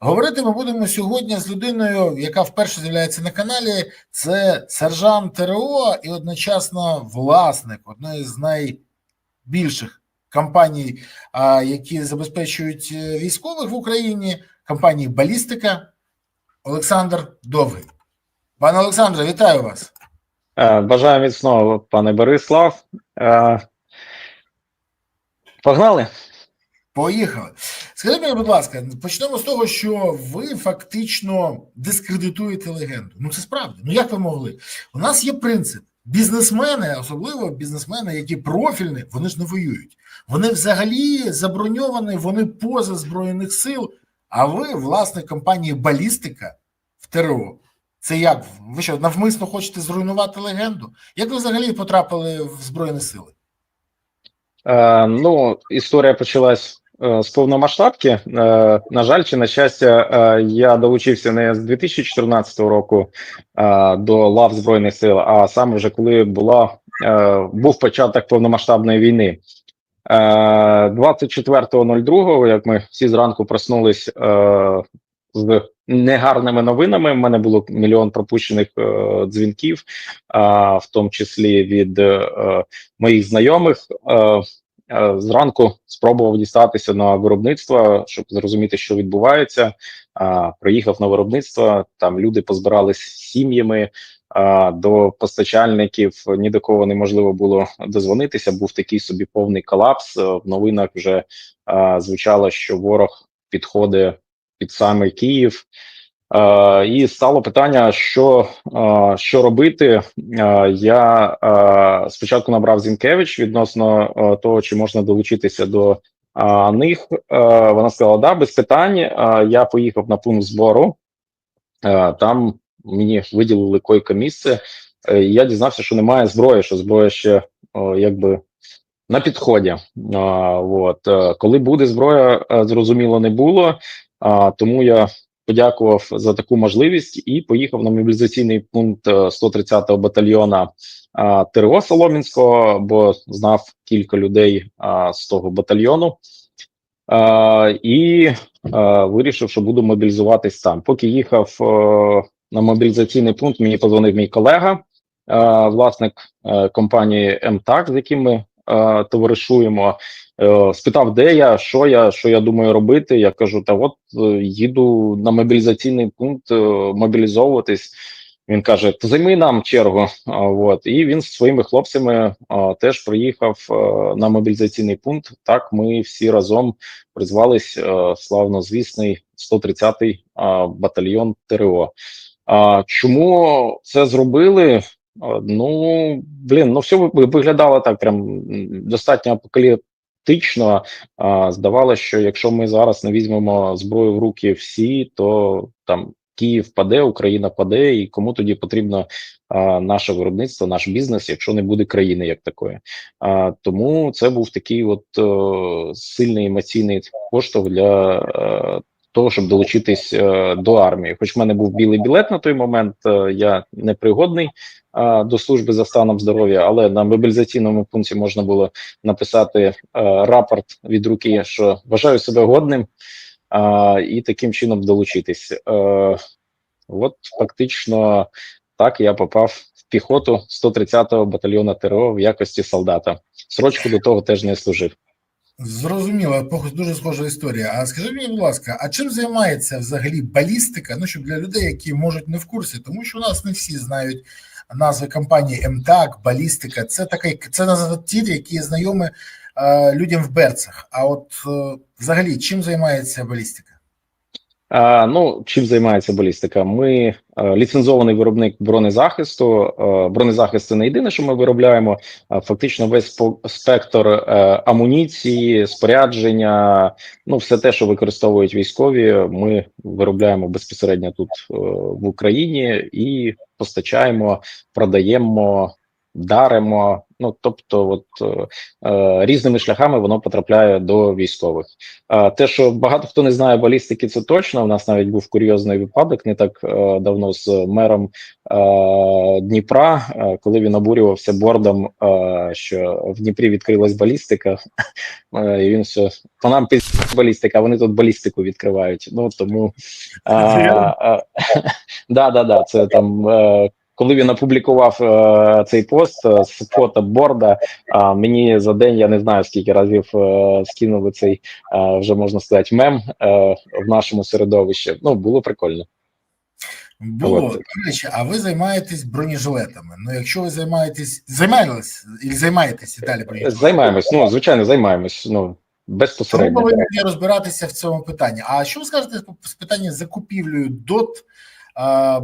Говорити ми будемо сьогодні з людиною, яка вперше з'являється на каналі. Це сержант ТРО і одночасно власник одної з найбільших компаній, які забезпечують е, військових в Україні, компанії Балістика Олександр Довгий. Пане Олександре, вітаю вас. Е, Бажаю міцного, пане Борислав. Е, Погнали? Поїхали. Скажіть мені, будь ласка, почнемо з того, що ви фактично дискредитуєте легенду. Ну це справді. Ну як ви могли? У нас є принцип. Бізнесмени, особливо бізнесмени, які профільні, вони ж не воюють. Вони взагалі заброньовані, вони поза збройних сил. А ви, власник компанії Балістика в ТРО. Це як? Ви що, навмисно хочете зруйнувати легенду? Як ви взагалі потрапили в Збройні Сили? Е, Ну, історія почалась з повномасштабки. Е, На жаль, чи на щастя, е, я долучився не з 2014 року е, до лав Збройних сил, а саме вже коли була, е, був початок повномасштабної війни. Е, 24.02, як ми всі зранку проснулись е, з негарними новинами. У мене було мільйон пропущених е, дзвінків, в тому числі від е, моїх знайомих. Е, е, Зранку спробував дістатися на виробництво, щоб зрозуміти, що відбувається. Приїхав на виробництво. Там люди позбирались сім'ями до постачальників. Ні до кого неможливо було дозвонитися. Був такий собі повний колапс. Е, В новинах вже звучало, що ворог підходить під саме Київ. Е, і стало питання, що, е, що робити. Е, я спочатку набрав Зінкевич відносно того, чи можна долучитися до них. Вона сказала: да, без питань. Я поїхав на пункт збору. Там мені виділили койко місце. Я дізнався, що немає зброї, що зброя ще якби на підході. Е, от. Коли буде зброя, зрозуміло, не було. А, тому я подякував за таку можливість і поїхав на мобілізаційний пункт е, 130-го батальйона ТРО Соломінського, бо знав кілька людей з того батальйону. І вирішив, що буду мобілізуватись там. Поки їхав е, на мобілізаційний пункт, мені позвонив мій колега, е, власник е, компанії МТАК, з яким ми е, товаришуємо. Е, Спитав, де я, що я, що я думаю робити. Я кажу: та от е, їду на мобілізаційний пункт е, мобілізовуватись. Він каже: то займи нам чергу. От і він з своїми хлопцями а, теж приїхав е, на мобілізаційний пункт. Так, ми всі разом призвались е, славно звісний 130-й а, батальйон ТРО. А чому це зробили? А, Ну блін, ну все виглядало так, прям достатньо А, Здавалося, що якщо ми зараз не візьмемо зброю в руки всі, то там Київ паде, Україна паде, і кому тоді потрібно а, наше виробництво, наш бізнес, якщо не буде країни як такої. А, тому це був такий от сильний емоційний поштовх для е, того, щоб долучитись е, до армії. Хоч в мене був білий білет на той момент, е, я непригодний е, до служби за станом здоров'я, але на мобілізаційному пункті можна було написати рапорт від руки, що вважаю себе годним, і таким чином долучитись. От фактично так я попав в піхоту 130-го батальйону ТРО в якості солдата. Срочку до того теж не служив. Зрозуміло, дуже схожа історія. А скажи мені, будь ласка, а чим займається взагалі балістика? Ну, щоб для людей, які можуть не в курсі, тому що у нас не всі знають назви компанії МТАК, балістика. Це такий, це назва ті, які знайомі е, людям в берцах. А от е, взагалі, чим займається балістика? А, ну, чим займається балістика? Ми е, ліцензований виробник бронезахисту. Е, бронезахист це не єдине, що ми виробляємо. А фактично, весь спектр е, амуніції, спорядження, ну все те, що використовують військові, ми виробляємо безпосередньо тут е, в Україні і постачаємо, продаємо даримо. Ну тобто, от е, е, різними шляхами воно потрапляє до військових. А те, що багато хто не знає балістики, це точно. У нас навіть був курйозний випадок не так е, давно з мером е, Дніпра, е, коли він обурювався бордом, е, що в Дніпрі відкрилась балістика, е, і він все по нам під балістика, а вони тут балістику відкривають. Ну тому а, а, да, да, да, це там. Е, коли він опублікував е, цей пост е, з фото борда, а мені за день я не знаю скільки разів е, скинули цей е, вже можна сказати мем е, в нашому середовищі. Ну було прикольно. Було От. до речі, а ви займаєтесь бронежилетами. Ну, якщо ви займаєтесь, займаєтесь і займаєтесь і далі бронежилетами, Займаємось. Ну звичайно, займаємось. Ну то ви повинні розбиратися в цьому питанні. А що ви скажете з питання закупівлею ДОТ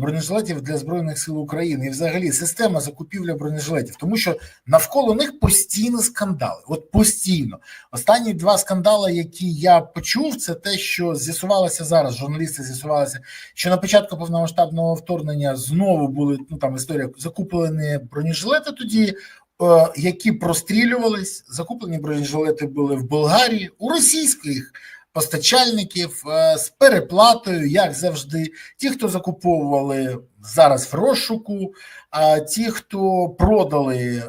бронежилетів для Збройних сил України і взагалі система закупівлі бронежилетів? Тому що навколо них постійно скандали. От постійно. Останні два скандали, які я почув, це те, що з'ясувалося зараз. Журналісти з'ясувалися, що на початку повномасштабного вторгнення знову були ну там історія закуплені бронежилети тоді. е, Які прострілювались, закуплені бронежилети були в Болгарії у російських постачальників е, з переплатою, як завжди. Ті, хто закуповували зараз в розшуку, а ті, хто продали, е,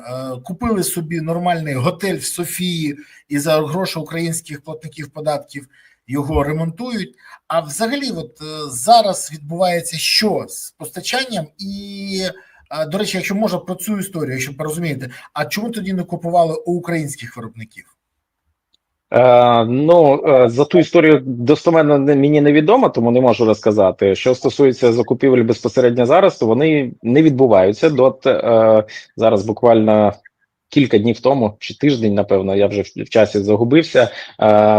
купили собі нормальний готель в Софії і за гроші українських платників податків його ремонтують. А взагалі, от е, зараз відбувається що з постачанням і. До речі, якщо можна про цю історію, якщо порозумієте, а чому тоді не купували у українських виробників? Е, ну е, за ту історію достоменно мені невідомо, тому не можу розказати. Що стосується закупівель безпосередньо зараз, то вони не відбуваються. Дот е, зараз буквально. Кілька днів тому чи тиждень, напевно, я вже в, часі загубився.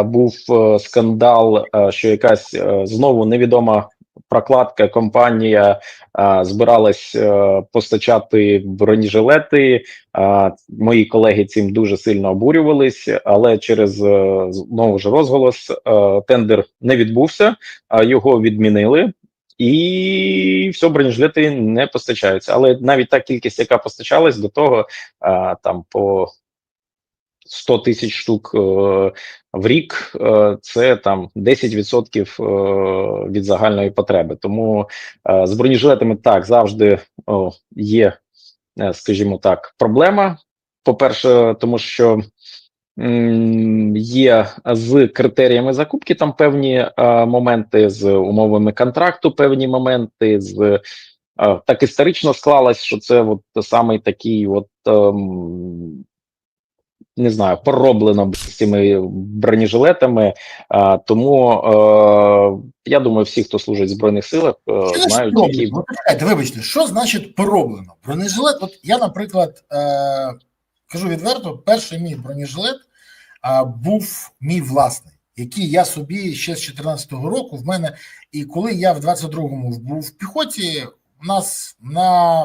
Був скандал, що якась знову невідома прокладка компанія е, збиралась е, постачати бронежилети. Мої колеги цим дуже сильно обурювались, але через е, знову ж розголос е, тендер не відбувся, а його відмінили. І все, бронежилети не постачаються. Але навіть та кількість, яка постачалась до того, а, там по 100 тисяч штук е, в рік, е, це там 10% е, від загальної потреби. Тому з бронежилетами так завжди є, скажімо так, проблема. По-перше, тому що є з критеріями закупки там певні моменти, з умовами контракту, певні моменти, з так історично склалось, що це от самий такий, от ем, не знаю, пороблено з цими бронежилетами. Е, тому е, я думаю, всі, хто служить в збройних силах, е, знають, які Ну, вибачте, що значить пороблено? Бронежилет, от я, наприклад, е, кажу відверто, перший мій бронежилет е, був мій власний, який я собі ще з 14-го року в мене. І коли я в 22-му був в піхоті, у нас на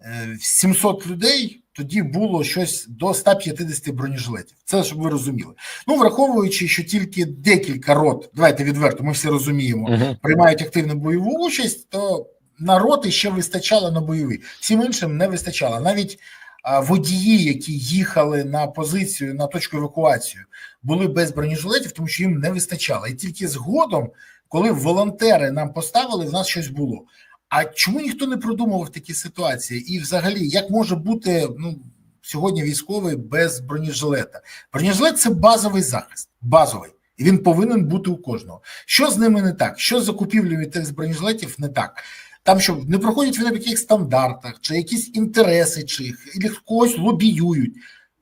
е, 700 людей тоді було щось до 150 бронежилетів. Це щоб ви розуміли. Ну, враховуючи, що тільки декілька рот, давайте відверто, ми всі розуміємо, Мгм. приймають активну бойову участь, то на роти ще вистачало на бойові. Всім іншим не вистачало. Навіть а, водії, які їхали на позицію на точку евакуації, були без бронежилетів, тому що їм не вистачало. І тільки згодом, коли волонтери нам поставили, в нас щось було. А чому ніхто не продумував такі ситуації? І, взагалі, як може бути ну сьогодні військовий без бронежилета? Бронежилет це базовий захист, базовий. І він повинен бути у кожного. Що з ними не так? Що з закупівлею тих бронежилетів не так? Там що не проходять вони в яких стандартах, чи якісь інтереси чих, і когось лобіюють.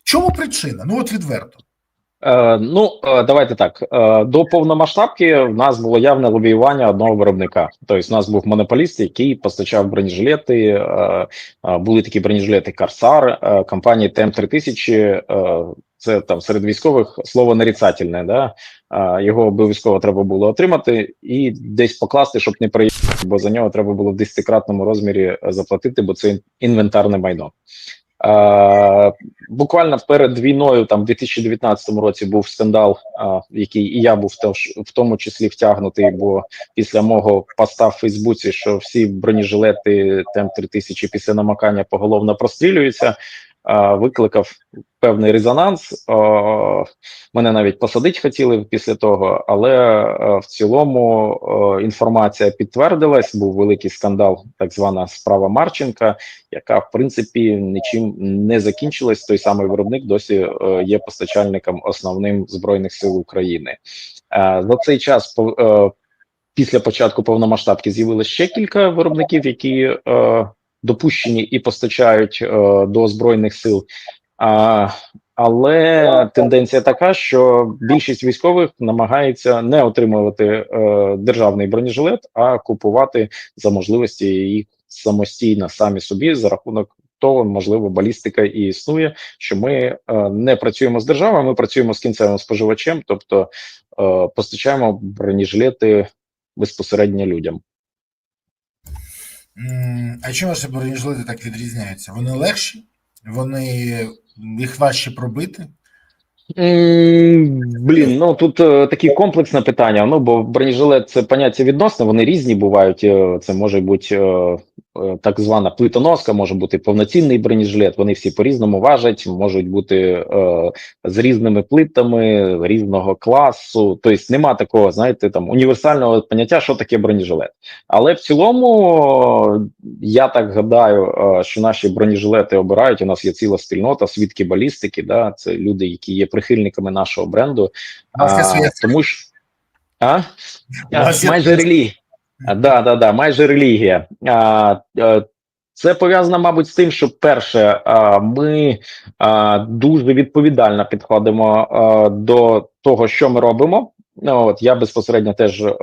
Чому причина? Ну от відверто. Е, ну, е, давайте так. Е, до повномасштабки в нас було явне лобіювання одного виробника. Тобто, у нас був монополіст, який постачав бронежилети. Були такі бронежилети Корсар, компанії ТМ 3000 е, Це там серед військових слово нарицательне. Да? Його обов'язково треба було отримати і десь покласти, щоб не приїхати, бо за нього треба було в десятикратному розмірі заплатити, бо це інвентарне майно. Е, буквально перед війною, там в 2019 році, був скандал, е, який і я був в тому числі втягнутий, бо після мого поста в Фейсбуці, що всі бронежилети ТЕМ 3000 після намакання поголовно прострілюються, викликав певний резонанс. Е, мене навіть посадити хотіли після того, але е, в цілому е, інформація підтвердилась. Був великий скандал, так звана справа Марченка, яка в принципі нічим не закінчилась. Той самий виробник досі е, є постачальником основним збройних сил України. Е, за цей час е, після початку повномасштабки з'явилося ще кілька виробників, які е, допущені і постачають е, до збройних сил. А, але тенденція така, що більшість військових намагається не отримувати е, державний бронежилет, а купувати за можливості їх самостійно самі собі за рахунок того, можливо, балістика і існує, що ми е, не працюємо з державою, ми працюємо з кінцевим споживачем, тобто е, постачаємо бронежилети безпосередньо людям. А чому ваші бронежилети так відрізняються? Вони легші, вони їх важче пробити. Блін, ну тут е, таке комплексне питання. Ну бо бронежилет це поняття відносне, вони різні бувають. Е, Це може бути е, так звана плитоноска, може бути повноцінний бронежилет. Вони всі по-різному важать, можуть бути е, з різними плитами різного класу. Тобто нема такого, знаєте, там універсального поняття, що таке бронежилет. Але в цілому е, я так гадаю, е, що наші бронежилети обирають. У нас є ціла спільнота, свідки балістики. Да, це люди, які є прихильниками нашого бренду. Своя тому ж а? Майже релігія. Да, да, да, майже релігія. А, е, це пов'язано, мабуть, з тим, що перше, ми дуже відповідально підходимо до того, що ми робимо. Ну, От я безпосередньо теж е,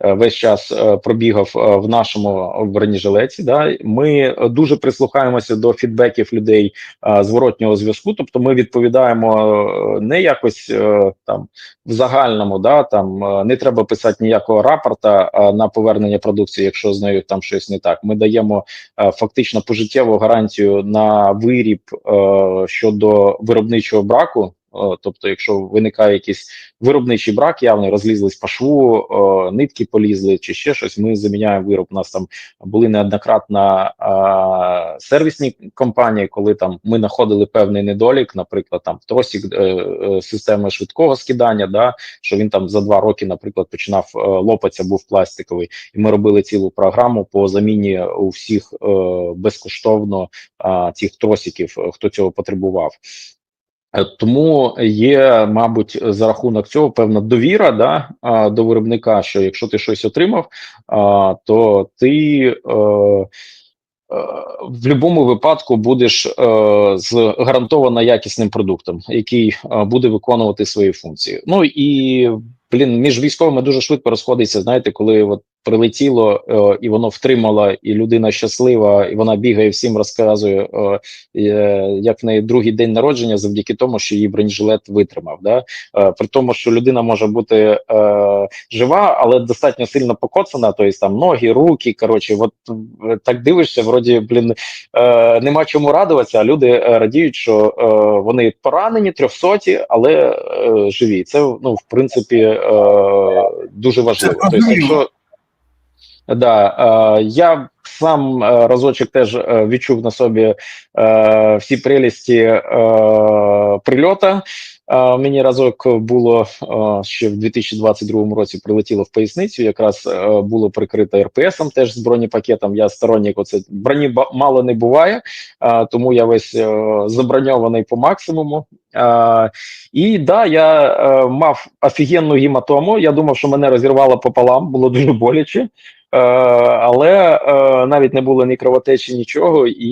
е, весь час е, пробігав е, в нашому бронежилеті. Да? Ми дуже прислухаємося до фідбеків людей е, зворотнього зв'язку. Тобто, ми відповідаємо не якось е, там в загальному, да там е, не треба писати ніякого рапорта е, на повернення продукції, якщо з нею там щось не так. Ми даємо е, фактично пожиттєву гарантію на виріб е, щодо виробничого браку. Е, Тобто, якщо виникає якийсь виробничий брак, явний розлізлись по шву, е, нитки полізли чи ще щось. Ми заміняємо вироб. У нас там були неоднократно е, сервісні компанії, коли там ми знаходили певний недолік, наприклад, там тросик е, системи швидкого скидання, да що він там за два роки, наприклад, починав лопатися, був пластиковий, і ми робили цілу програму по заміні у всіх безкоштовно цих тросиків, хто цього потребував. Е, Тому є, мабуть, за рахунок цього певна довіра да, до виробника, що якщо ти щось отримав, то ти е, е, в будь-якому випадку будеш з гарантовано якісним продуктом, який буде виконувати свої функції. Ну і блін, між військовими дуже швидко розходиться. Знаєте, коли от прилетіло е, і воно втримало, і людина щаслива, і вона бігає всім розказує, е, е, як в неї другий день народження, завдяки тому, що її бронежилет витримав. Да? Е, при тому, що людина може бути е, жива, але достатньо сильно покоцана, тобто там ноги, руки. Коротше, от е, так дивишся, вроді, блін, е, нема чому радуватися, а люди е, радіють, що е, вони поранені, трьохсоті, але е, живі. Це ну, в принципі е, дуже важливо. Тобто, якщо Да, е, я сам е, разочок теж е, відчув на собі всі прелісті прильота. Мені разок було ще в 2022 році прилетіло в поясницю. Якраз було прикрито РПСом, теж з бронепакетом. Я сторонник, оце броні мало не буває, тому я весь заброньований по максимуму. І да, я мав офігенну гематому. Я думав, що мене розірвало пополам, було дуже боляче. Е, але е, навіть не було ні кровотечі, нічого, і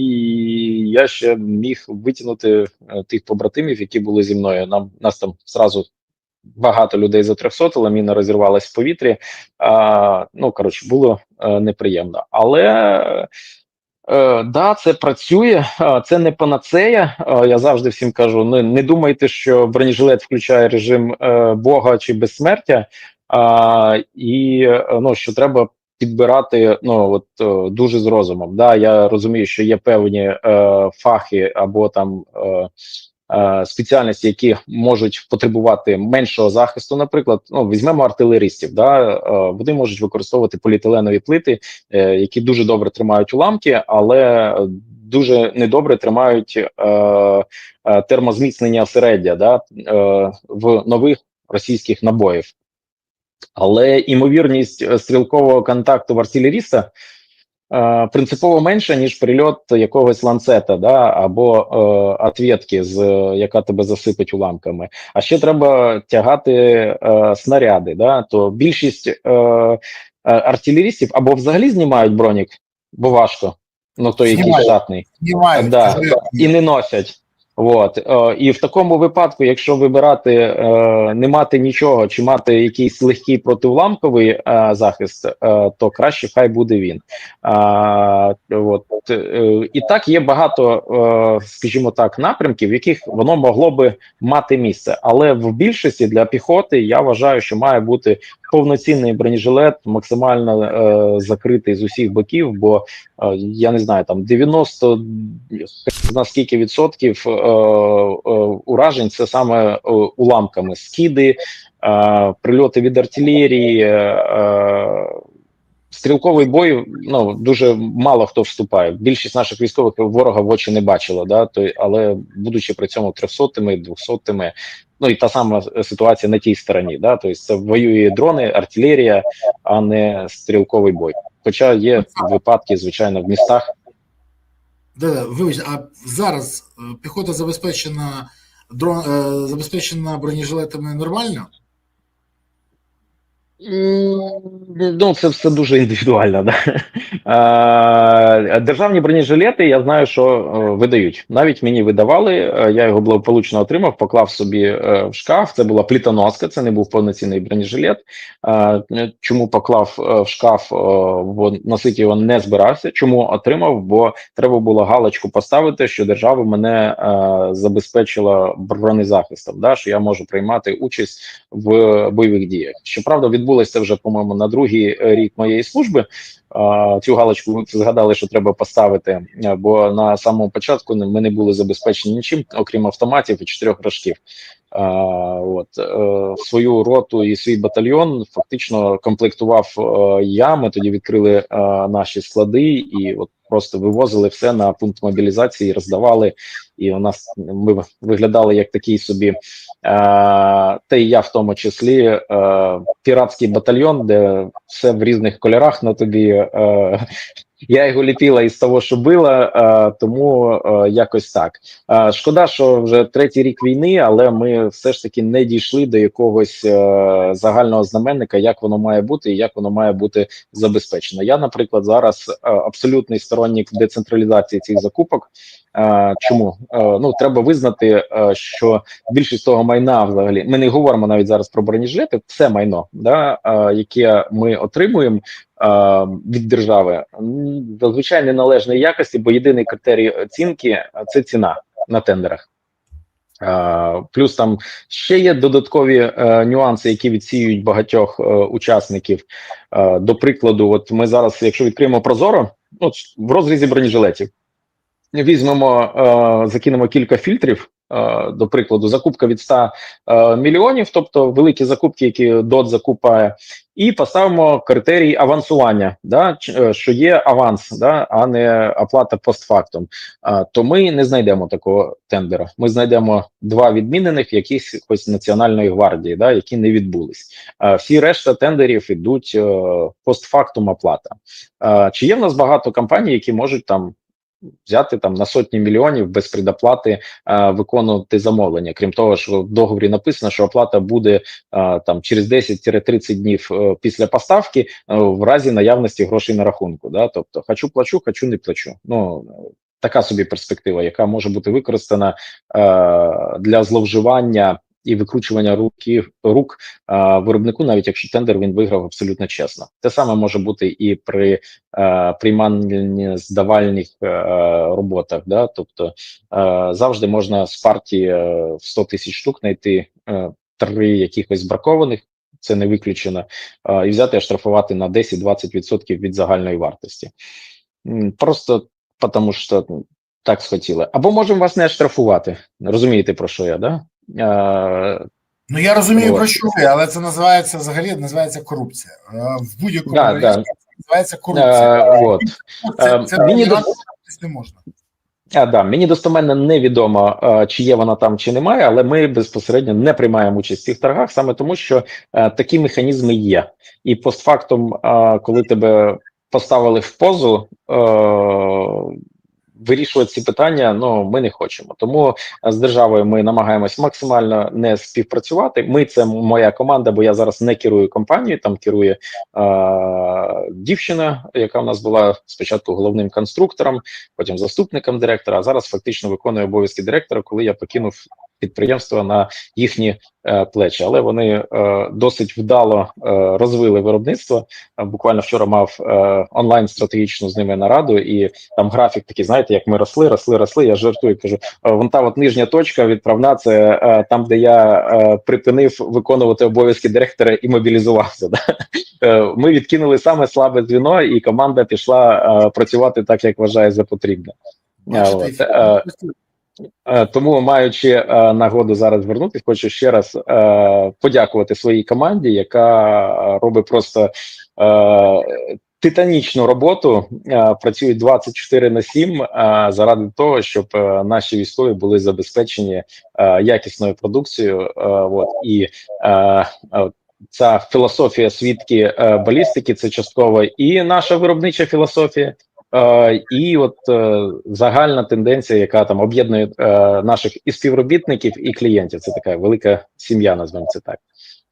я ще міг витягнути е, тих побратимів, які були зі мною. Нам нас там зразу багато людей затрьохсотили, міна розірвалась в повітрі. А, ну коротше, було неприємно. Але е, да, це працює, це не панацея. Я завжди всім кажу: не, не думайте, що бронежилет включає режим Бога чи безсмертя, а, і ну, що треба підбирати ну от дуже з розумом. Да, я розумію, що є певні е, фахи або там. Е, е, Спеціальності, які можуть потребувати меншого захисту, наприклад, ну візьмемо артилеристів. Да, е, вони можуть використовувати поліетиленові плити, е, які дуже добре тримають уламки, але дуже недобре тримають термозміцнення осереддя да, в нових російських набоїв. Але імовірність е, стрілкового контакту в артилеріста е, принципово менша, ніж прильот якогось ланцета, да, або е, ответки, з, е, яка тебе засипить уламками. А ще треба тягати е, снаряди. Да, то більшість е, е, артилерістів або взагалі знімають бронік, бо важко, ну той який штатний. Да, і не носять. От е, і в такому випадку, якщо вибирати е, не мати нічого, чи мати якийсь легкий протиуламковий е, захист, то краще хай буде він. От і так є багато, скажімо так, напрямків, в яких воно могло би мати місце. Але в більшості для піхоти я вважаю, що має бути повноцінний бронежилет, максимально закритий з усіх боків, бо я не знаю, там 90 на скільки відсотків уражень це саме е, уламками скиди, е, прильоти від артилерії. Е, е, Стрілковий бой ну дуже мало хто вступає. Більшість наших військових ворога в очі не бачила, да то але будучи при цьому трьохсотими, двохсотими, ну і та сама ситуація на тій стороні. Да, тобто це воює дрони, артилерія, а не стрілковий бой. Хоча є випадки, звичайно, в містах. Да, вибачте, а зараз е, піхота забезпечена дрон, е, забезпечена бронежилетами нормально? Ну, це все дуже індивідуально. Да? Державні бронежилети, я знаю, що е, видають. Навіть мені видавали. е, Я його благополучно отримав, поклав собі е, в шкаф. Це була плітоноска, це не був повноцінний бронежилет. Чому поклав в шкаф, бо носити його не збирався. Чому отримав? Бо треба було галочку поставити, що держава мене забезпечила бронезахистом, да, що я можу приймати участь в бойових діях. Щоправда, відбулося це вже, по-моєму, на другий е, рік моєї служби. Цю галочку згадали, що треба поставити, е, бо на самому початку ми не були забезпечені нічим, окрім автоматів і чотирьох рожків. От е, свою роту і свій батальйон фактично комплектував я. Ми тоді відкрили наші склади і от просто вивозили все на пункт мобілізації, роздавали. І у нас ми виглядали як такий собі, е, та і я в тому числі, е, піратський батальйон, де все в різних кольорах на тобі. Е, я його ліпіла із того, що била, е, тому е, якось так. Е, шкода, що вже третій рік війни, але ми все ж таки не дійшли до якогось загального знаменника, як воно має бути і як воно має бути забезпечено. Я, наприклад, зараз абсолютний сторонник децентралізації цих закупок. Чому ну треба визнати, що більшість того майна, взагалі, ми не говоримо навіть зараз про бронежилети, все майно, да, яке ми отримуємо від держави, зазвичай неналежної якості, бо єдиний критерій оцінки це ціна на тендерах. Плюс там ще є додаткові е, нюанси, які відсіюють багатьох е, учасників. До прикладу, от ми зараз, якщо відкриємо Прозоро, ну, в розрізі бронежилетів, візьмемо, е, закинемо кілька фільтрів. Е, До прикладу, закупка від 100 е, мільйонів, тобто великі закупки, які ДОТ закупає, і поставимо критерій авансування, да, е, що є аванс, да, а не оплата постфактум. То ми не знайдемо такого тендера. Ми знайдемо два відмінених якихось національної гвардії, да, які не відбулись. Всі решта тендерів ідуть е, постфактум оплата. Чи є в нас багато компаній, які можуть там взяти там на сотні мільйонів без предоплати е, виконувати замовлення. Крім того, що в договорі написано, що оплата буде е, там через 10-30 днів е, після поставки е, в разі наявності грошей на рахунку. Да? Тобто, хочу плачу, хочу не плачу. Ну така собі перспектива, яка може бути використана е, для зловживання. І викручування руки рук е, виробнику, навіть якщо тендер він виграв абсолютно чесно, те саме може бути і при е, прийманні здавальних е, роботах. Да? Тобто е, завжди можна з партії е, в 100 тисяч штук знайти е, три якихось бракованих. це не виключено, е, і взяти оштрафувати на 10-20% від загальної вартості. Просто тому що так схотіли. Або можемо вас не штрафувати. Розумієте, про що я, да? Ну я розумію, От. про що ви, але це називається взагалі називається корупція. В будь-якому Да, да. це називається корупція. е, от. Це, це мені до- не можна. А, да, мені достоменно невідомо, чи є вона там, чи немає, але ми безпосередньо не приймаємо участь в цих торгах, саме тому, що е, такі механізми є. І постфактум, е, коли тебе поставили в позу, е, вирішувати ці питання ну ми не хочемо. Тому е, з державою ми намагаємось максимально не співпрацювати. Ми це моя команда, бо я зараз не керую компанією. Там керує е, дівчина, яка в нас була спочатку головним конструктором, потім заступником директора. А зараз фактично виконує обов'язки директора, коли я покинув підприємство на їхні е, плечі. Але вони е, досить вдало е, розвили виробництво. Е, Буквально вчора мав е, онлайн стратегічну з ними нараду, і там графік такий, знаєте, як ми росли, росли, росли. Я жартую, кажу, «Е, вон та от нижня точка відправна, це е, там, де я е, припинив виконувати обов'язки директора і мобілізувався. Да? Е, Ми відкинули саме слабе дзвіно, і команда пішла е, працювати так, як вважає за потрібне. Бачите, Тому, маючи е, нагоду зараз звернутися, хочу ще раз е, подякувати своїй команді, яка е, робить просто е, титанічну роботу. Е, працюють 24 на 7 е, заради того, щоб е, наші військові були забезпечені е, якісною продукцією. Е, от і е, е, ця філософія свідки е, балістики це частково і наша виробнича філософія. Е, і от е, загальна тенденція, яка там об'єднує е, наших і співробітників, і клієнтів. Це така велика сім'я, назвемо це так.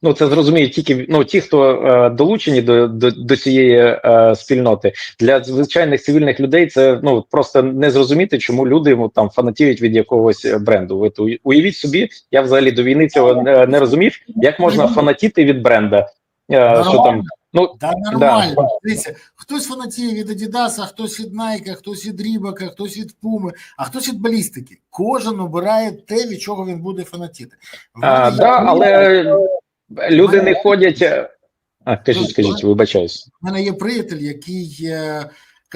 Ну це зрозуміють тільки ну ті, хто е, долучені до, до, до цієї е, спільноти. Для звичайних цивільних людей це ну просто не зрозуміти, чому люди ну, там фанатіють від якогось бренду. Ви то уявіть собі, я взагалі до війни цього не, не розумів. Як можна фанатіти від бренда? Е, що там ну Да, нормально. Дивіться, хтось фанатіє від Адідаса, хтось від Найка, хтось від Рібака, хтось від Пуми, а хтось від балістики. Кожен обирає те, від чого він буде фанатіти. А, мене да, але люди не ходять. А, кажіть, кажіть, вибачаюсь. У мене є приятель, який е,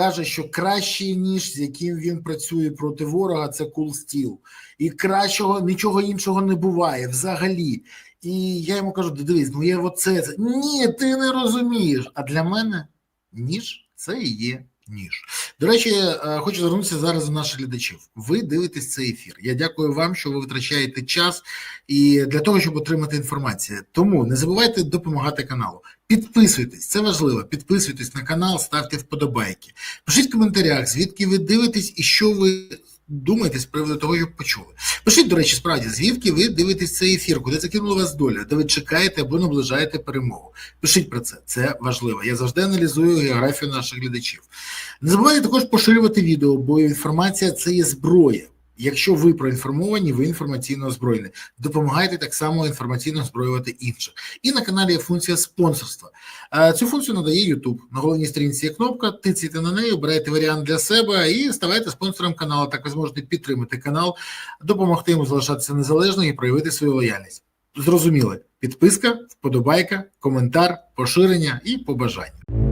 каже, що кращий ніж, з яким він працює проти ворога, це Cool стіл, І кращого нічого іншого не буває взагалі. І я йому кажу: «Да дивись, ну я оце. це». Ні, ти не розумієш. А для мене ніж це і є ніж. До речі, е, хочу звернутися зараз до наших глядачів. Ви дивитесь цей ефір. Я дякую вам, що ви витрачаєте час і для того, щоб отримати інформацію. Тому не забувайте допомагати каналу. Підписуйтесь, це важливо. Підписуйтесь на канал, ставте вподобайки. Пишіть в коментарях, звідки ви дивитесь і що ви думаєте з приводу того, як почули. Пишіть, до речі, справді, звідки ви дивитесь цей ефір, куди закинула вас доля, де ви чекаєте або наближаєте перемогу. Пишіть про це, це важливо. Я завжди аналізую географію наших глядачів. Не забувайте також поширювати відео, бо інформація це є зброя. Якщо ви проінформовані, ви інформаційно озброєні. Допомагайте так само інформаційно озброювати інших. І на каналі є функція спонсорства. Е, Цю функцію надає YouTube. На головній сторінці є кнопка, тицяйте на неї, обирайте варіант для себе і ставайте спонсором каналу. Так ви зможете підтримати канал, допомогти йому залишатися незалежним і проявити свою лояльність. Зрозуміли, підписка, вподобайка, коментар, поширення і побажання.